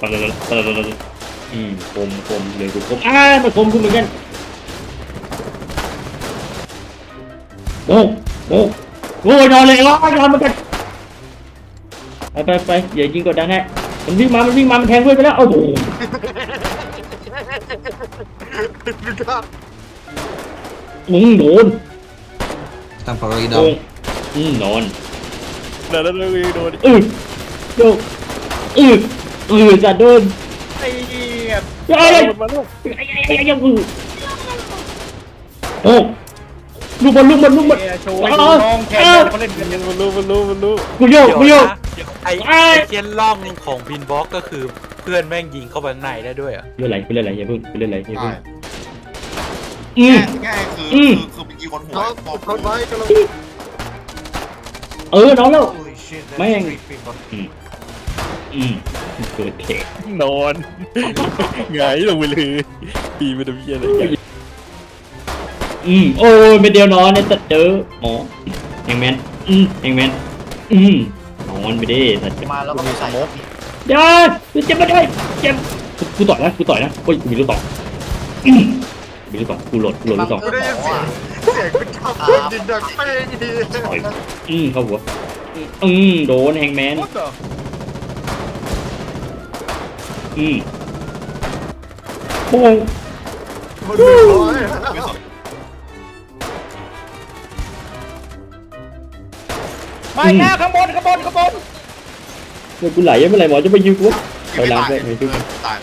ปะละละปะละละละอืมคมคมเหลยกูคมอ้ามันคมกูเหมือนกันโอ้โอ้โอ้ยนอนเลยร้อนนอนเหมือนกันไปไปไปอย่ายิงกดดันฮะมันวิ่งมา มันวิ่งมา มันแทงเพื่อนไปแล้ว โอ้โหมึงโดนทำฟอร์อีดอโอ้มอืมนอนเดี๋ยวแล้วโดนอือโยกอือ อือจะโดนไอ้เหี้ยเอ้ยมาลูกไอ้ไอ้ไอ้ยังอือโอ้ลูกบอลลูกบอลลูกบอลโชว์ให้ดูน้องแข่งกันเขาเล่นกันยังมันรู้มันรู้มันรู้กูโยกกูโยกเดี๋ยวนะไอ้ไอ้ ไอ้เทียนล่องของพินบ็อกก็คือเพื่อนแม่งยิงเข้าไปข้างในได้ด้วยเหรอะเล่นอะไรเล่นอะไรอย่าเพิ่งเล่นอะไรอย่าใช่เพิ่งอืแง่ม แง่คืออืคือมคือเป็นกี่คนหัวน้องบอกกดไว้กำลังเออนอนแล้ว Holy shit, that's แม่ง three people. อืมเกิดเทนอนหงายลงไปเลยปีมันจะเพี้ยอะไรอย่างอืมโอ้ยไม่เดียวนอนเนี่ยจะเจอหมอแฮงแมนอืมแฮงแมนอืมนอนไปดิสัตว์มาแล้วก็ไม่ใส่เดี๋ยวจะไม่ได้เจ็บกูกูต่อยนะกูต่อยนะโอ้ยกูมีลูกสองอืมมีลูกสองกูโหลดกูโหลดลูกสองกูได้ยินเสียงเสียงเป็นขับดินดังเป้งดีต่อยอืมเข้าหัวอืมโดนแฮงแมน What the อืมโป้งมันเป็นร้อยไม่สนไม่นะข้างบนข้างบนข้างบนเมื่อกูไหลยังไม่ไหลหมอจะไปยิงกูไปล้างตายด้วยไปยิงตาย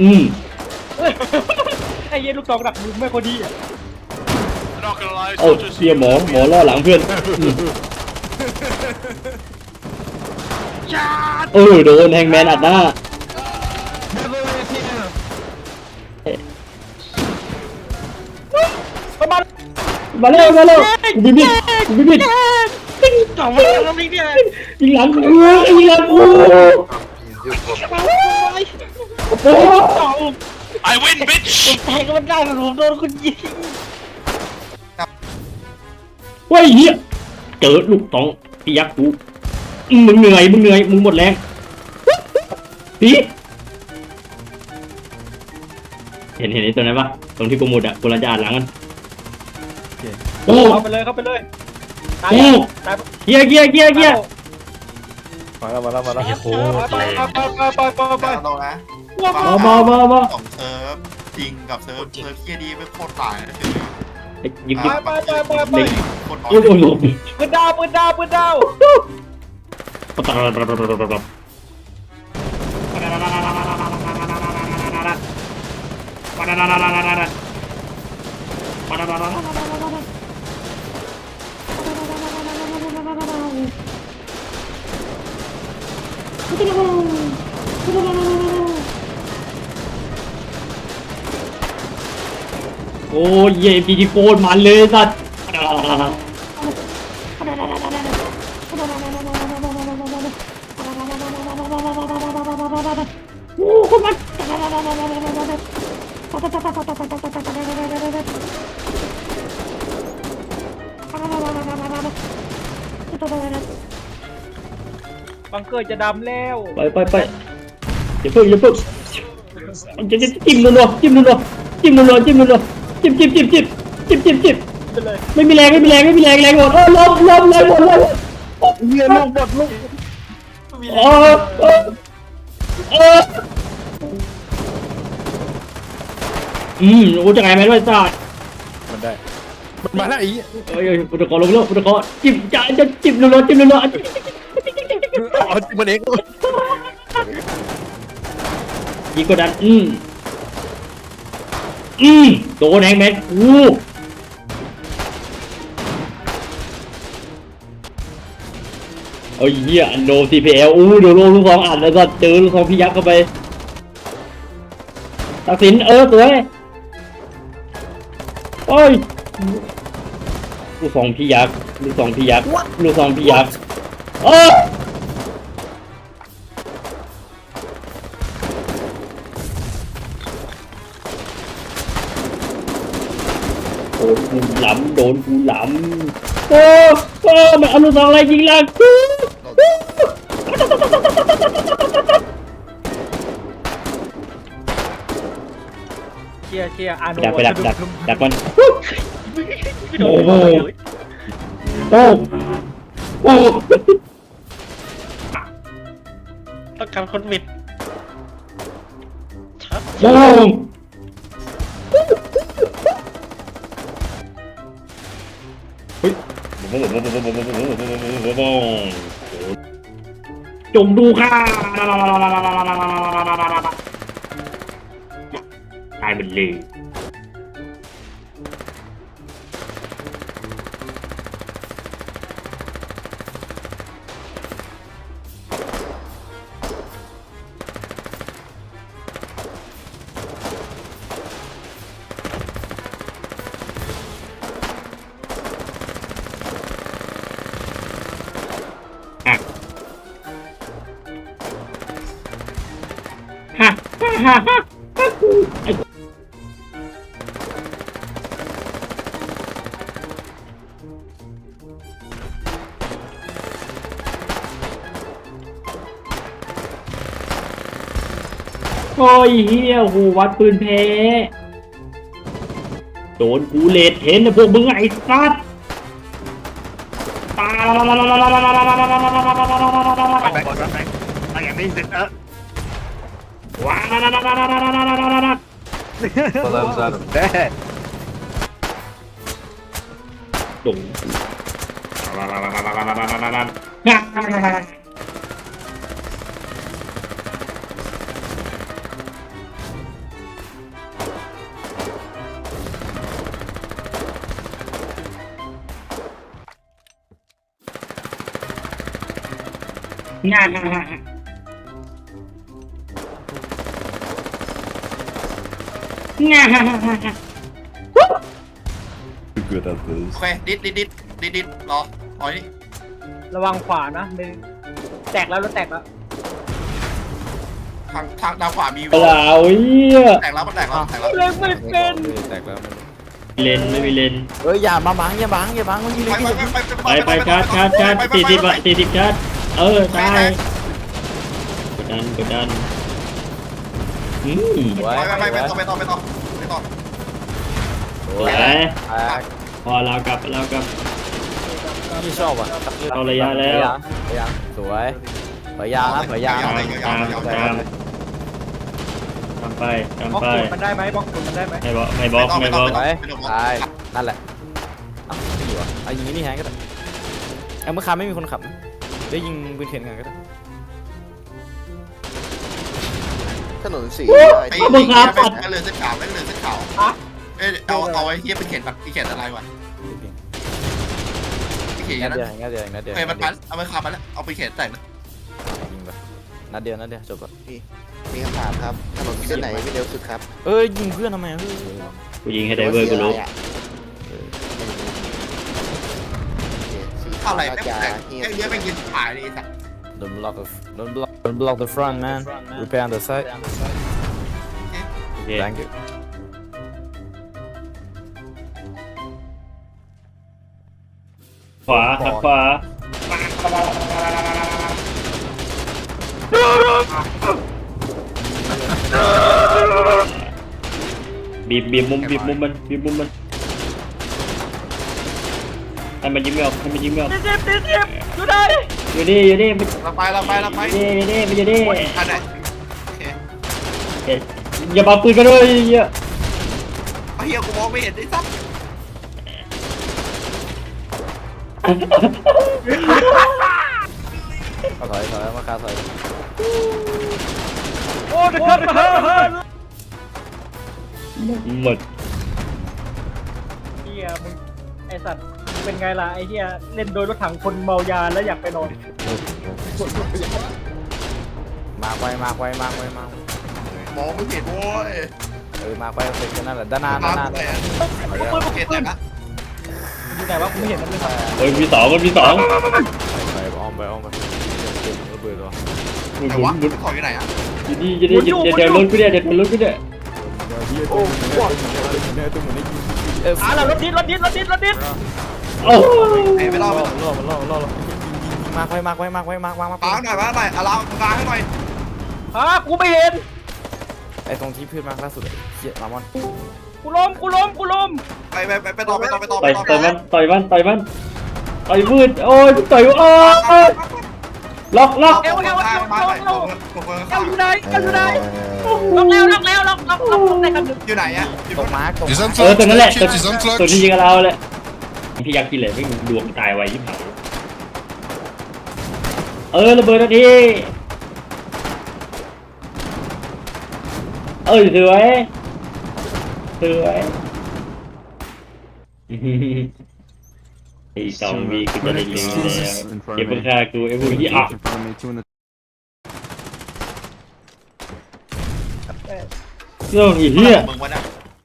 อืมไอ้เหี้ยลูกสองดักมือไม่พอดีอะเอาเสียหมอหมอล่อหลังเพื่อนอืมเออโดนแฮงแมนอัดหน้าประ มาณมาเร็วมาเร็วกูมีบิดกูมีบิดสองวันแล้วนี่เนี่ยยิงหลังกูยิงหลังกูโอ้โห I win bitch แทงก็มันได้ผมโดนคุณยิงเฮ้ยเฮียเจอลูกตองพี่ยักษ์กูอืมมึงเหนื่อยมึงเหนื่อยมึงหมดแรงปี เห็นเห็นไอ้ตัวนั้นปะตรงที่กูหมุดอะกูรันจะอ่านหลังมันโอ้เข้าไปเลยเข้าไปเลยตายโอ้ตายเกียร์เกียร์เกียร์เกียร์มาแล้วมาแล้วมาแล้วไอ้โคตรไปแรงไปไปไปไปไปแต่เรานะมามามามาสองเซิร์ฟจริงกับเซิร์ฟเซิร์ฟเคียดีไม่โคตรต่างนะคือไอ้ยิงยิงไปไปไปไปโคตรน้อโอ้ยยโอ้ยโอ้ยปืนดาวปืนดาว ปืนดาวโอ้ยเย่พีจีโฟนมันเลยสัตว์โอ้คนมัน บังเกอร์จะดำแล้วไปไปไปอย่าเพิ่งอย่าเพิ่งจะจะจิ้มรัวๆจิ้มรัวๆจิ้มรัวๆจิ้มรัวๆจิ้มจิ้มจิ้มจิ้มจิ้มจิ้มจิ้มไม่มีแรงไม่มีแรงไม่มีแรงแรงหมดเออลมลมแรงหมดแรงหมเฮียลูกบดลูกเออเอ อเอออืมโอ้จะไงแม่ด้วยสัตว์มันได้ มันมาแล้วไอ้เอ้ยเอ้ยพุทธกรลงแล้วพุทธกรจิ้มจะจะจิ้มรัวๆจิ้มรัวๆจิ้มอ๋อมันเองยิงกดดันอืมอืมโดนแฮงแมนอู้เอ้ยเหี้ยอันโด CPL อู้เดี๋ยวโลลูกสองอ่านแล้วก็เจอลูกสองพี่ยักษ์เข้าไปตัดสินเออสวย โอ้ยลูกสองพี่ยักษ์ลูกสองพี่ยักษ์ลูกสองพี่ยักษ์เออโดนกูหลำโดนกูหลำโอ้โอ้มันเอาลูกสองอะไรยิงหลังกู เชียร์อาโนดักไปดักดักสะดักมันไม่โดนโอ้โหไม่โดนโอ้โอ้ต้องการคนมิดชัดโอ้เฮ้ยจงดูค่ะ ตายหม โอ้ยเฮียโหวัดปืนเพ้โดนกูเลดเห็นนะพวกมึงไอ้สัสตาไปไปก่อนไปไปอย่างนี้เสร็จเออว้าวดง น่านฮะงานฮะ too good at โอเคดิดดิดดิดดิดดิดรอถอนี่ระวังขวานะมึงแตกแล้วรถแตกแล้วทางทางด้านขวามีเวลาโอ้ยแตกแล้วมันแตกแล้วแตกแล้วเลนไม่เป็นแตกแล้วเลนไม่มีเลนเฮ้ยอย่ามาบังอย่าบังอย่าบังมันยิงไปเลยไปไปไปชาร์จชาร์จชาร์จสี่สิบอะสี่สิบชาร์จ เออตายกดดันกดดันอืมสวยไปไปไปไปต่อไปต่อไปต่อไปต่อสสววยยแตกพอเรากลับเรากลับพี่ชอบอะเอาระยะแล้วระยะสวยเผยยางนะเผยยางตามนะตามตามทำไปทำบล็อกไปสูตรมันได้ไหมบล็อกสูตรมันได้ไหมไม่บอกไม่บอกไม่บอกสวยตายนั่นแหละเอ้าไม่อยู่อะเอายิงนี่แฮงก็ได้เอาเมื่อคาไม่มีคนขับนะ เดี๋ยวยิงปืนเข็นกันก็ได้ถนนสีไอ้ไอ้เหี้ยไม่เลยเส้นขาวไม่เลยเส้นขาวเอ้ยเอาเอาไอ้เหี้ยเป็นเขียนแบบเขียนอะไรวะเขียนนัดนะเดียวนัดเดียวนัดเดียวเอ้ยมันพันเอาไปขาไปแล้วเอาไปเขียนแต่งยิงไปนัดเดียวนัดเดียวจบแล้วมีคำถามครับถนนเส้นไหนไม่เร็วสุดครับเอ้ยยิงเพื่อนทำไมเฮ้ยกูยิงให้ได้เว้ยกูรู้ อะไรไม่ไม่ยาแต่งเฮียไอ้เหี้ยไม่ยินขายเลยไอ้สัตว์ Don't block the don't block don't block the front man repair on the side โอเค thank you ขวาหักขวาบีบบีบมุมบีบมุมมันบีบมุมมัน ให้มันยิ้มไม่ออกให้มันยิ้มไม่ออกเจ็บเจ็บเจ็บอยู่ได้อยู่นี่อยู่นี่มันเราไปเราไปเราไปอยู่นี่อยู่นี่มันอยู่นี่อันไหนโอเคเอ๊ะอย่าปาปืนกันเลยเหี้ยไอ้เหี้ยกูมองไม่เห็นไอ้สัตว์เอาถอยถอยมาคาถอยโอ้เด็กครับหมด เฮียมึงไอสัตว์ เป็นไงล่ะไอเฮียเล่นโดยรถถังคนเมายาแล้วอยากไปนอนมากไว้มากไว้มากไว้มากมองไม่เห็นโว้ยเออมากไว้เสร็จแค่นั้นแหละด้านหน้าด้านหน้าไปอะถอยโอเคแต่ละอยู่ไหนวะกูไม่เห็นมันเลยครับโอ้ยมีสองมันมีสองไปอ้อมไปอ้อมไประเบิดวะหมุนแต่หมุว่านหมุนของอยู่ไหนอะอยู่นี่อยู่นี่เดี๋ยวเดี๋ยวรถกูเนี่ยเดี๋ยวรถกูเนี่ยโอ้ว้าวเนี่ยตัวเหมือนไอ้ยิงเอออะแล้วรถดิสรถดิสรถดิสรถดิส โอ้ไอ้ไม่รอดล่อล่อล่อล่อล่อมากไว้มากไว้มากไว้มากมากมากปางหน่อยปางหน่อยเอาเราปางให้หน่อยฮะกูไม่เห็น ไอ้ตรงที่พื่อนมากล่าสุดเฮียมามอนกูล้มกูล้มกูล้มไปไปไปไปต่อไปต่อไปต่อไปต่อต่อยมันต่อยมันต่อยมันต่อยมืดโอ้ยต่อยโอ้ยล็อกล็อกเอวเอวเอวมาไปผมผมเจ้าอยู่ไหนเจ้าอยู่ไหนล็อกแล้วล็อกแล้วล็อกล็อกล็อกล็อกได้กันอยู่ไหนอะตรงมาร์กเออตัวนั้นแหละตัวที่ยิงกับเราแหละ พี่อยากกินเลยไม่ดวงตายไวยิ่งหายเออระเบิดนาทีเออสวยสวยไอ้ซอมบี้คือจะได้ยิงแล้วเก็บปัญหากูไอ้พวกที่อะเรื่องอีเหี้ยมึงวะเนี่ย